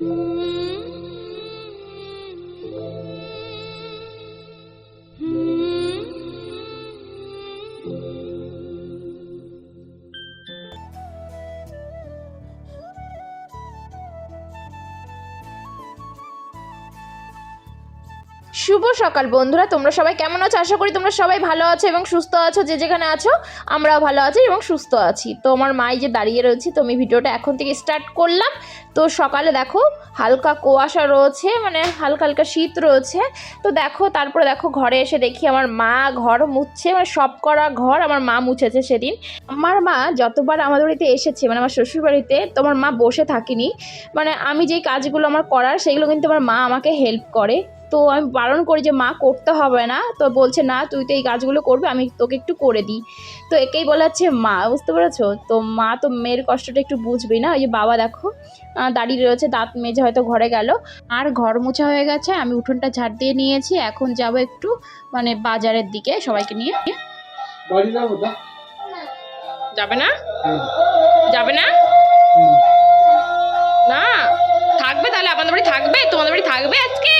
Mm-hmm. শুভ সকাল বন্ধুরা, তোমরা সবাই কেমন আছো? আশা করি তোমরা সবাই ভালো আছো এবং সুস্থ আছো। যে যেখানে আছো, আমরাও ভালো আছি এবং সুস্থ আছি। তো আমার মাই যে দাঁড়িয়ে রয়েছে, তো আমি ভিডিওটা এখন থেকে স্টার্ট করলাম। তো সকালে দেখো, হালকা কুয়াশা রয়েছে মানে হালকা হালকা শীত রয়েছে। তো দেখো, তারপরে দেখো ঘরে এসে দেখি আমার মা ঘর মুছছে মানে সব করা ঘর আমার মা মুছেছে সেদিন। আমার মা যতবার আমাদের বাড়িতে এসেছে মানে আমার শ্বশুর বাড়িতে তো আমার মা বসে থাকিনি। মানে আমি যেই কাজগুলো আমার করার, সেগুলো কিন্তু আমার মা আমাকে হেল্প করে। তো আমি বারণ করি যে মা করতে হবে না। তো বলছে না তুই তো এই কাজগুলো করবি আমি তোকে একটু করে দিই। তো একেই বলা হচ্ছে মা বুঝতে পেরেছ? তো মা তো মেয়ের কষ্টটা একটু বুঝবেই না। ওই যে বাবা দেখো দাঁড়িয়ে রয়েছে দাঁত মেজে হয়তো ঘরে গেল। আর ঘর মোছা হয়ে গেছে আমি উঠোনটা ঝাড় দিয়ে নিয়েছি। এখন যাব একটু মানে বাজারের দিকে সবাইকে নিয়ে। যাব না? যাবে না? না থাকবে তাহলে আপনাদের বাড়ি থাকবে? তোমাদের বাড়ি থাকবে আজকে?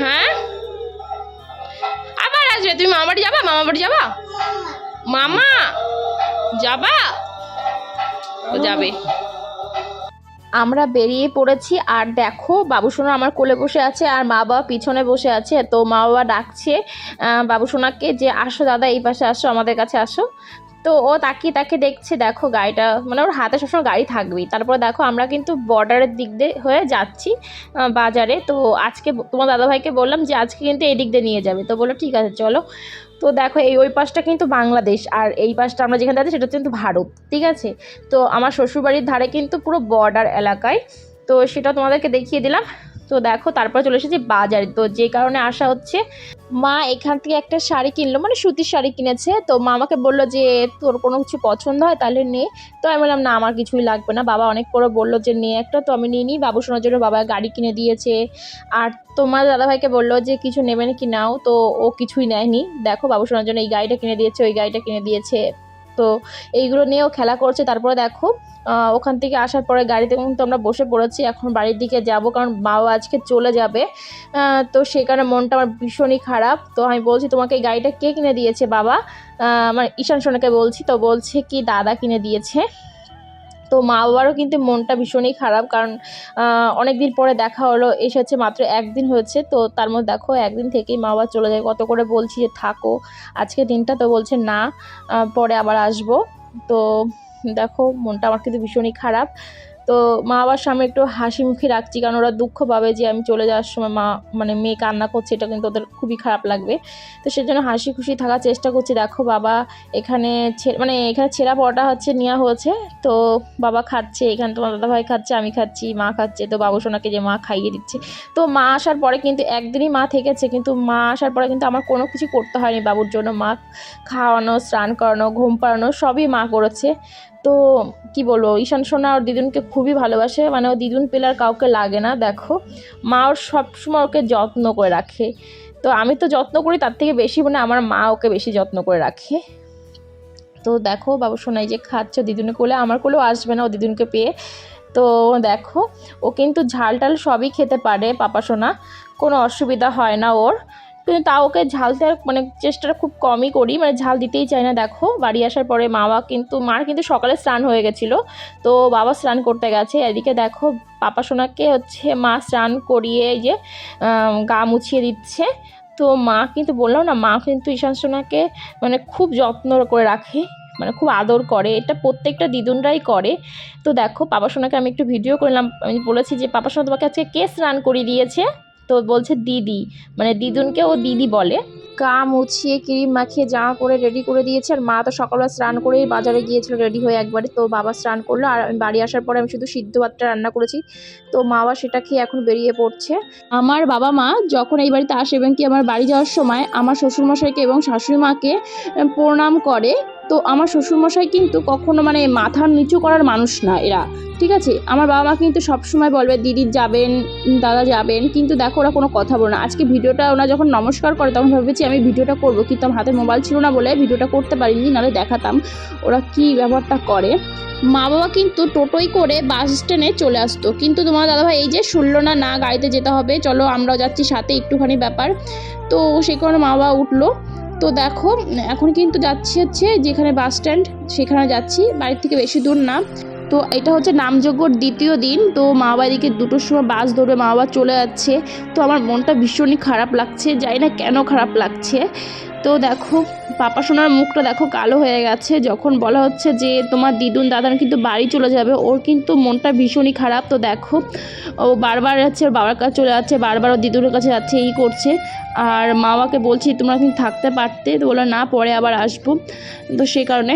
হ্যাঁ? আবার আসবে। তুমি মামা বাড়ি যাবা? মামা বাড়ি যাবা? মামা যাবা? ও যাবে। আমরা বেরিয়ে পড়েছি আর দেখো বাবু সোনা আমার কোলে বসে আছে আর মা বাবা পিছনে বসে আছে। তো মা বাবা ডাকছে আহ, বাবু সোনাকে যে আসো দাদা এই পাশে আসো আমাদের কাছে আসো। তো ও তাকিয়ে তাকে দেখছে, দেখো গাড়িটা মানে ওর হাতে সবসময় গাড়ি থাকবেই। তারপর দেখো আমরা কিন্তু বর্ডারের দিক দিয়ে হয়ে যাচ্ছি বাজারে। তো আজকে তোমার দাদাভাইকে বললাম যে আজকে কিন্তু এই দিক দিয়ে নিয়ে যাবে। তো বলল, ঠিক আছে, চলো। তো দেখো এই ওই পাশটা কিন্তু বাংলাদেশ, আর এই পাশটা আমরা যেখানে যাচ্ছি সেটা কিন্তু ভারত, ঠিক আছে? তো আমার শ্বশুরবাড়ির ধারে কিন্তু পুরো বর্ডার এলাকায়। তো সেটা তোমাদেরকে দেখিয়ে দিলাম। তো দেখো, তারপর চলে এসেছি বাজারে। তো যে কারণে আসা হচ্ছে, মা এখান থেকে একটা শাড়ি কিনলো মানে সুতির শাড়ি কিনেছে। তো মা আমাকে বলল যে, তোর কোনো কিছু পছন্দ হয় তাহলে নে। তো আমি বললাম, না, আমার কিছুই লাগবে না। বাবা অনেক করে বলল যে, নে একটা। তো আমি নিয়ে নিই। বাবু শোনার জন্য বাবা গাড়ি কিনে দিয়েছে। আর তোমার দাদাভাইকে বলল যে, কিছু নেবে নাকি নাও? তো ও কিছুই নেয়নি। দেখো, বাবু শোনার জন্য এই গাড়িটা কিনে দিয়েছে, ওই গাড়িটা কিনে দিয়েছে। তো এইগুলো নিয়েও খেলা করছে। তারপরে দেখো ওখান থেকে আসার পরে গাড়িতে কিন্তু আমরা বসে পড়েছি। এখন বাড়ির দিকে যাব কারণ বাবা আজকে চলে যাবে। তো সে কারণে মনটা আমার ভীষণই খারাপ। তো আমি বলছি, তোমাকে এই গাড়িটা কে কিনে দিয়েছে বাবা? মানে ঈশান সোনাকে বলছি। তো বলছে কি, দাদা কিনে দিয়েছে। তো মা বাবারও কিন্তু মনটা ভীষণই খারাপ কারণ অনেক দিন পরে দেখা হলো, এসেছে মাত্র একদিন হয়েছে, তো তার মধ্যে দেখো একদিন থেকেই মা বাবা চলে যায়। কত করে বলছি যে থাকো, আজকে দিনটা তো বলছে না পরে আবার আসব। তো দেখো মনটা আমার কিন্তু ভীষণই খারাপ। তো মা বাবার সামনে একটু হাসি মুখে রাখছি, কারণ ওরা দুঃখ পাবে যে আমি চলে যাওয়ার সময় মা মানে মেয়ে কান্না করছে, এটা কিন্তু ওদের খুবই খারাপ লাগবে। তো সেজন্য হাসি খুশি থাকার চেষ্টা করছি। দেখো বাবা এখানে মানে এখানে ছেঁড়া পরোটা হচ্ছে, নেওয়া হয়েছে। তো বাবা খাচ্ছে, এখানে তোমার দাদাভাই খাচ্ছে, আমি খাচ্ছি, মা খাচ্ছে, তো বাবু সোনাকে যে মা খাইয়ে দিচ্ছে। তো মা আসার পরে কিন্তু একদিনই মা থেকেছে, কিন্তু মা আসার পরে কিন্তু আমার কোনো কিছু করতে হয়নি বাবুর জন্য। মা খাওয়ানো, স্নান করানো, ঘুম পাড়ানো, সবই মা করেছে। তো কি বলব, ঈশান সোনা ওর দিদুনকে খুবই ভালোবাসে। মানে ও দিদুন পেলে আর কাউকে লাগে না, দেখো। মা ওর সবসময় ওকে যত্ন করে রাখে। তো আমি তো যত্ন করি, তার থেকে বেশি মানে আমার মা ওকে বেশি যত্ন করে রাখে। তো দেখো, বাবু সোনাই যে খাচ্ছে দিদুনে কোলে, আমার কোলেও আসবে না ও দিদুনকে পেয়ে। তো দেখো, ও কিন্তু ঝাল টাল সবই খেতে পারে, পাপা সোনা। কোনো অসুবিধা হয় না ওর। কিন্তু তাও ওকে ঝাল দেওয়ার মানে চেষ্টাটা খুব কমই করি। মানে ঝাল দিতেই চাই না, দেখো। বাড়ি আসার পরে মা বাবা কিন্তু, মার কিন্তু সকালে স্নান হয়ে গেছিল। তো বাবা স্নান করতে গেছে। এদিকে দেখো, পাপা সোনাকে হচ্ছে মা স্নান করিয়ে যে গা মুছিয়ে দিচ্ছে। তো মা কিন্তু বললাম না, মা কিন্তু ঈশান সোনাকে মানে খুব যত্ন করে রাখে মানে খুব আদর করে। এটা প্রত্যেকটা দিদুনরাই করে। তো দেখো, পাপা সোনাকে আমি একটু ভিডিও করলাম। আমি বলেছি যে, পাপা সোনা তোমাকে আজকে কে স্নান করিয়ে দিয়েছে? তো বলছে দিদি মানে দিদুনকে ও দিদি বলে। গা মুছিয়ে ক্রিম মাখিয়ে জামা পরে রেডি করে দিয়েছে আর মা তো সকালবেলা স্নান করেই বাজারে গিয়েছিল রেডি হয়ে একবারে। তো বাবা স্নান করল আর আমি বাড়ি আসার পরে আমি শুধু সিদ্ধ ভাতটা রান্না করেছি। তো মা বাবা সেটা খেয়ে এখন বেরিয়ে পড়ছে। আমার বাবা মা যখন এই বাড়িতে আসে এবং কি আমার বাড়ি যাওয়ার সময় আমার শ্বশুরমশাইকে এবং শাশুড়ি মাকে প্রণাম করে তো আমার শ্বশুরমশাই কিন্তু কখনো মানে মাথা নিচু করার মানুষ না এরা, ঠিক আছে? আমার বাবা মা কিন্তু সবসময় বলবে, দিদি যাবেন, দাদা যাবেন। কিন্তু দেখো ওরা কোনো কথা বলে না। আজকে ভিডিওটা ওরা যখন নমস্কার করে তখন ভেবেছি আমি ভিডিওটা করব, কিন্তু আমার হাতে মোবাইল ছিল না বলে ভিডিওটা করতে পারিনি, নাহলে দেখাতাম ওরা কী ব্যবহারটা করে। মা বাবা কিন্তু টোটোই করে বাস স্ট্যান্ডে চলে আসতো। কিন্তু তোমার দাদাভাই এই যে শুনলো না না গাড়িতে যেতে হবে, চলো আমরাও যাচ্ছি, সাথে একটুখানি ব্যাপার। তো সেই কারণে মা বাবা উঠল। তো দেখো, এখন কিন্তু যাচ্ছি হচ্ছে যেখানে বাস স্ট্যান্ড সেখানে যাচ্ছি। বাড়ির থেকে বেশি দূর না। তো এটা হচ্ছে নামযজ্ঞর দ্বিতীয় দিন। তো মা বাবা এদিকে দুটোর সময় বাস ধরবে, মা বাবা চলে যাচ্ছে। তো আমার মনটা ভীষণই খারাপ লাগছে। যাই না কেন খারাপ লাগছে। তো দেখো, পাপা সোনার মুখটা দেখো কালো হয়ে গেছে। যখন বলা হচ্ছে যে তোমার দিদুন দাদান কিন্তু বাড়ি চলে যাবে, ওর কিন্তু মনটা ভীষণই খারাপ। তো দেখো, ও বারবার যাচ্ছে, ওর বাবার কাছে চলে যাচ্ছে, বারবার ওর দিদুনের কাছে যাচ্ছে, এই করছে। আর মা বাবাকে বলছি, তোমরা কিন্তু থাকতে পারতে? তো বলল, না, পরে আবার আসব। তো সেই কারণে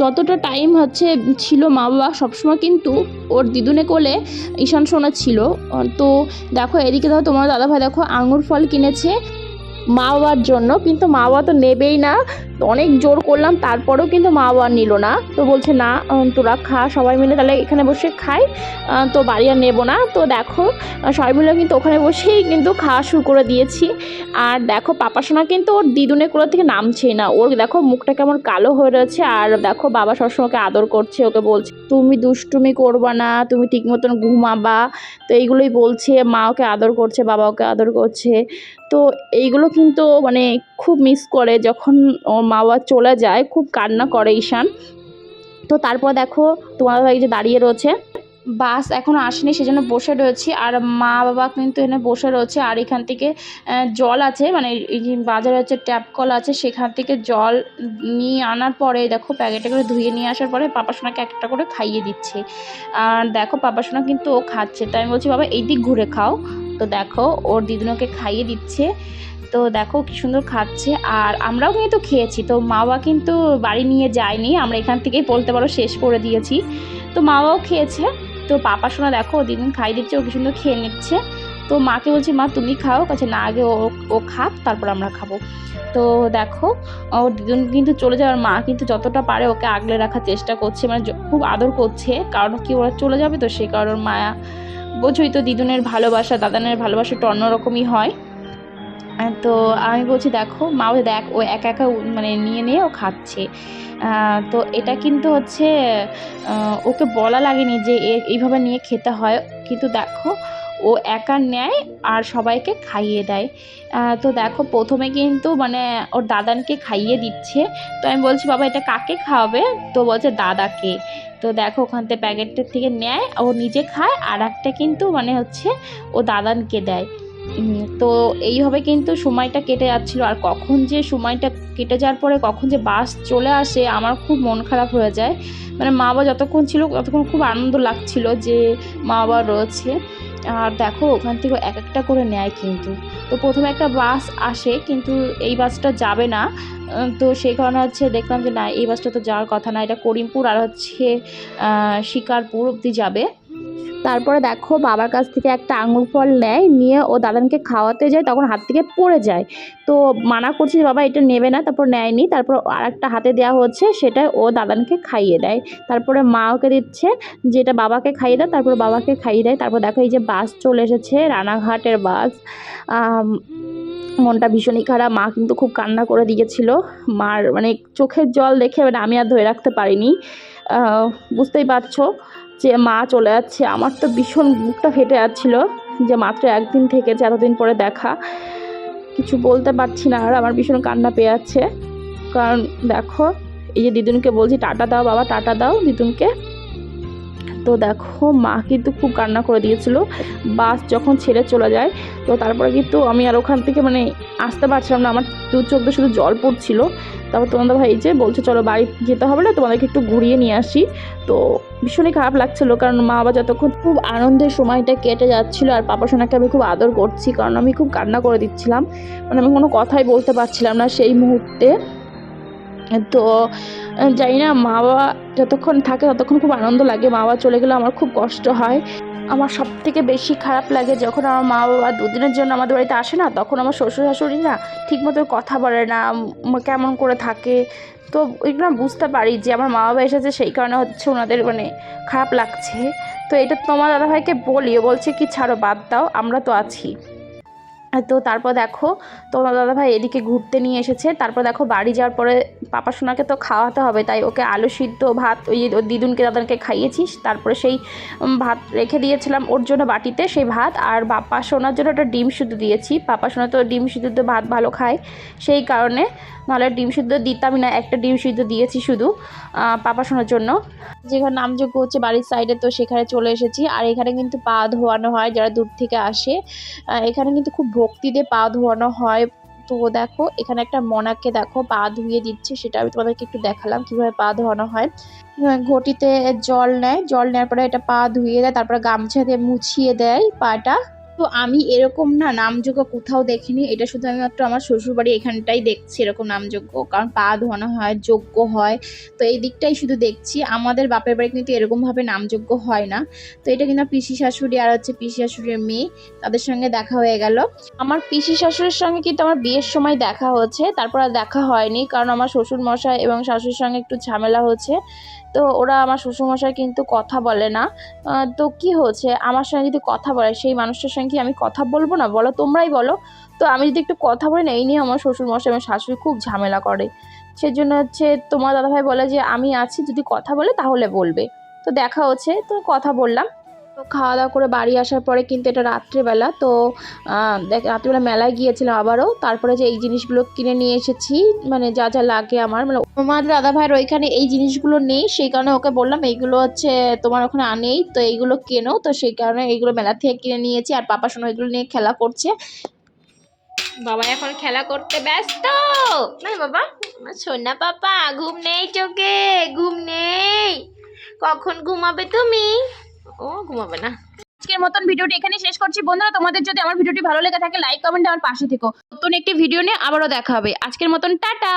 যতটা টাইম হচ্ছে, ছিল মা বাবা সবসময় কিন্তু ওর দিদুনে কোলে ঈশান সোনা ছিল। তো দেখো, এদিকে দেখো তোমার দাদাভাই দেখো, আঙুর ফল কিনেছে। মা বাবার জন্য, কিন্তু মা বাবা তো নেবেই না। অনেক জোর করলাম, তারপরেও কিন্তু মা বাবা নিল না। তো বলছে, না তোরা খা, সবাই মিলে তাহলে এখানে বসে খাই। তো বাড়ি আর নেব না। তো দেখো সবাই মিলে কিন্তু ওখানে বসেই কিন্তু খাওয়া শুরু করে দিয়েছি। আর দেখো, পাপা সোনা কিন্তু ওর দিদুনের কোলা থেকে নামছেই না। ওর দেখো, মুখটা কেমন কালো হয়ে রয়েছে। আর দেখো, বাবা সবসময় ওকে আদর করছে, ওকে বলছে, তুমি দুষ্টুমি করবা না, তুমি ঠিক মতন ঘুমাবা। তো এইগুলোই বলছে, মা ওকে আদর করছে, বাবা ওকে আদর করছে। তো এইগুলো কিন্তু মানে খুব মিস করে যখন ওর মা বাবা চলে যায়, খুব কান্না করে ঈশান। তো তারপর দেখো তোমার ভাই যে দাঁড়িয়ে রয়েছে, বাস এখনও আসেনি সেজন্য বসে রয়েছি। আর মা বাবা কিন্তু এখানে বসে রয়েছে। আর এখান থেকে জল আছে মানে বাজারে হচ্ছে ট্যাপ কল আছে, সেখান থেকে জল নিয়ে আনার পরে দেখো প্যাকেটে করে ধুয়ে নিয়ে আসার পরে পাপা সোনাকে একটা করে খাইয়ে দিচ্ছে। আর দেখো পাপা সোনা কিন্তু ও খাচ্ছে। তাই আমি বলছি, বাবা এই দিক ঘুরে খাও। তো দেখো, ওর দিদুনকে খাইয়ে দিচ্ছে। তো দেখো কি সুন্দর খাচ্ছে। আর আমরাও কিন্তু খেয়েছি। তো মা বাবা কিন্তু বাড়ি নিয়ে যায়নি। আমরা এখান থেকেই বলতে পারো শেষ করে দিয়েছি। তো মা বাবাও খেয়েছে। তো পাপা শোনা, দেখো, দিদিন খাই দিচ্ছে, ও কি সুন্দর খেয়ে নিচ্ছে। তো মাকে বলছি, মা, তুমি খাও। কাছে না, আগে ও ও খাক, তারপর আমরা খাব। তো দেখো ওর দিদুন কিন্তু চলে যাওয়ার, মা কিন্তু যতটা পারে ওকে আগলে রাখার চেষ্টা করছে। মানে খুব আদর করছে। কারণ কি, ওরা চলে যাবে তো? সে কারণ মায়া বোঝোই তো দিদুনের ভালোবাসা, দাদানের ভালোবাসাটা অন্যরকমই হয়। তো আমি বলছি, দেখো মা ও দেখ, ও একা একা মানে নিয়ে নিয়ে ও খাচ্ছে। তো এটা কিন্তু হচ্ছে ওকে বলা লাগেনি যে এইভাবে নিয়ে খেতে হয়। কিন্তু দেখো ও একা নেয় আর সবাইকে খাইয়ে দেয়। তো দেখো প্রথমে কিন্তু মানে ওর দাদানকে খাইয়ে দিচ্ছে। তো আমি বলছি, বাবা, এটা কাকে খাওয়াবে? তো বলছে, দাদাকে। তো দেখো ওখান থেকে প্যাকেটটার থেকে নেয়, ও নিজে খায় আর একটা কিন্তু মানে হচ্ছে ও দাদানকে দেয়। তো এইভাবে কিন্তু সময়টা কেটে যাচ্ছিল। আর কখন যে সময়টা কেটে যাওয়ার পরে কখন যে বাস চলে আসে, আমার খুব মন খারাপ হয়ে যায়। মানে মা বাবা যতক্ষণ ছিল, ততক্ষণ খুব আনন্দ লাগছিল যে মা বাবা রয়েছে। আর দেখো, ওখান থেকে এক একটা করে নেয় কিন্তু। তো প্রথমে একটা বাস আসে, কিন্তু এই বাসটা যাবে না। তো সেই কারণে হচ্ছে দেখলাম যে না, এই বাসটা তো যাওয়ার কথা না, এটা করিমপুর আর হচ্ছে শিকারপুর অবধি যাবে। তারপরে দেখো বাবার কাছ থেকে একটা আঙুল ফল নেয়, নিয়ে ও দাদানকে খাওয়াতে যায়, তখন হাত থেকে পড়ে যায়। তো মানা করছি বাবা, এটা নেবে না। তারপর নেয়নি। তারপর আর একটা হাতে দেওয়া হচ্ছে, সেটা ও দাদানকে খাইয়ে দেয়। তারপরে মা ওকে দিচ্ছে, যেটা বাবাকে খাইয়ে দেয়, তারপর বাবাকে খাইয়ে দেয়। তারপর দেখো এই যে বাস চলে এসেছে, রানাঘাটের বাস। মনটা ভীষণই খারাপ। মা কিন্তু খুব কান্না করে দিয়েছিল। মার মানে চোখের জল দেখে মানে আমি আর ধরে রাখতে পারিনি। বুঝতেই পারছ? যে মা চলে যাচ্ছে, আমার তো ভীষণ বুকটা ফেটে যাচ্ছিল যে মাত্র একদিন থেকেছে এতদিন পরে দেখা। কিছু বলতে পারছি না আর আমার ভীষণ কান্না পেয়ে যাচ্ছে। কারণ দেখো, এই যে দিদুনকে বলছি, টাটা দাও বাবা, টাটা দাও দিদুনকে। তো দেখো, মা কিন্তু খুব কান্না করে দিয়েছিল। বাস যখন ছেড়ে চলে যায়, তো তারপরে কিন্তু আমি আর ওখান থেকে মানে আসতে পারছিলাম না। আমার দু চোখ শুধু জল পড়ছিল। তারপর তোমাদের ভাই যে বলছে, চলো বাড়ি যেতে হবে না, তোমাদেরকে একটু ঘুরিয়ে নিয়ে আসি। তো ভীষণই খারাপ লাগছিল, কারণ মা বাবা যতক্ষণ খুব আনন্দের সময়টা কেটে যাচ্ছিল, আর পাপা সোনাকে আমি খুব আদর করছি, কারণ আমি খুব কান্না করে দিচ্ছিলাম। মানে আমি কোনো কথাই বলতে পারছিলাম না সেই মুহূর্তে। তো জানি না, মা বাবা যতক্ষণ থাকে ততক্ষণ খুব আনন্দ লাগে, মা বাবা চলে গেলে আমার খুব কষ্ট হয়। আমার সব থেকে বেশি খারাপ লাগে যখন আমার মা বাবা দুদিনের জন্য আমাদের বাড়িতে আসে না, তখন আমার শ্বশুর শাশুড়ি না ঠিক মতো কথা বলে না কেমন করে থাকে। তো এগুলো বুঝতে পারি যে আমার মা বাবা এসেছে সেই কারণে হচ্ছে ওনাদের মানে খারাপ লাগছে। তো এটা তোমার দাদাভাইকে বলিও, বলছে কি, ছাড়ো, বাদ দাও, আমরা তো আছি। তো তারপর দেখো তোমার দাদাভাই এদিকে ঘুরতে নিয়ে এসেছে, তারপর দেখো বাড়ি যাওয়ার পরে পাপা সোনাকে তো খাওয়াতে হবে, তাই ওকে আলু সিদ্ধ, ভাত, ওই দিদুনকে দাদাকে খাইয়েছিস, তারপরে সেই ভাত রেখে দিয়েছিলাম ওর জন্য বাটিতে সেই ভাত, আর বাপা সোনার জন্য একটা ডিম সিদ্ধ দিয়েছি, পাপা সোনা তো ডিম সিদ্ধ ভাত ভালো খায়, সেই কারণে নাহলে ডিম সিদ্ধ দিতামই না, একটা ডিম সিদ্ধ দিয়েছি শুধু পাপা সোনার জন্য। যেখানে নামযোগ্য হচ্ছে বাড়ির সাইডে তো সেখানে চলে এসেছি, আর এখানে কিন্তু পা ধোয়ানো হয়, যারা দূর থেকে আসে এখানে কিন্তু খুব ভক্তি দিয়ে পা ধোয়ানো হয় তো দেখো, এখানে একটা মনাকে দেখো, পা ধুয়ে দিচ্ছে, সেটা আমি তোমাদেরকে একটু দেখালাম কীভাবে পা ধোয়ানো হয়। ঘটিতে জল নেয়, জল নেওয়ার পরে এটা পা ধুয়ে দেয়, তারপরে গামছা দিয়ে মুছিয়ে দেয় পাটা। তো আমি এরকম না নামযোগ্য কোথাও দেখিনি। এটা শুধু আমি মাত্র আমার শ্বশুরবাড়ি এখানটাই দেখছি এরকম নামযোগ্য। কারণ পা ধোয়ানো হয়, যোগ্য হয়। তো এই দিকটাই শুধু দেখছি। আমাদের বাপের বাড়ি কিন্তু এরকমভাবে নামযোগ্য হয় না। তো এটা কিন্তু পিসি শাশুড়ি আর হচ্ছে পিসি শাশুড়ির মেয়ে, তাদের সঙ্গে দেখা হয়ে গেল। আমার পিসি শাশুড়ির সঙ্গে কিন্তু আমার বিয়ের সময় দেখা হচ্ছে। তারপর আর দেখা হয়নি। কারণ আমার শ্বশুর মশাই এবং শাশুড়ির সঙ্গে একটু ঝামেলা হচ্ছে। তো ওরা আমার শ্বশুরমশাই কিন্তু কথা বলে না। তো কি হচ্ছে? আমার সঙ্গে যদি কথা বলে, সেই মানুষটার সঙ্গে আমি কথা বলব না? বলো, তোমরাই বলো। তো আমি যদি একটু কথা বলি না, এই নিয়ে আমার শ্বশুরমশাই আমার শাশুড়ি খুব ঝামেলা করে। সেজন্য হচ্ছে তোমার দাদাভাই বলে যে, আমি আছি, যদি কথা বলে তাহলে বলবে। তো দেখা হচ্ছে, তো কথা বললাম। তো খাওয়া দাওয়া করে বাড়ি আসার পরে কিন্তু এটা রাত্রেবেলা, তো দেখ, রাত্রিবেলা মেলায় গিয়েছিলাম আবারও, তারপরে যে এই জিনিসগুলো কিনে নিয়ে এসেছি মানে যা যা লাগে আমার মানে তোমার দাদা ভাইয়ের ওইখানে এই জিনিসগুলো নেই, সেই কারণে ওকে বললাম, এইগুলো হচ্ছে তোমার ওখানে আনেই, তো এইগুলো কেনো, তো সেই কারণে এইগুলো মেলা থেকে কিনে নিয়েছি, আর পাপা শোনো এগুলো নিয়ে খেলা করছে। বাবা এখন খেলা করতে ব্যস্ত। না বাবা আমার সোনা পাপা, ঘুম নেই চোখে, ঘুম নেই। কখন ঘুমাবে তুমি? ও, ঘুমাবে না। আজকের মতন ভিডিওটি এখানে শেষ করছি। বন্ধুরা, তোমাদের যদি আমার ভিডিওটি ভালো লেগে থাকে লাইক কমেন্ট আমার পাশে থেকো। নতুন একটি ভিডিও নিয়ে আবারও দেখা হবে। আজকের মতন, টাটা!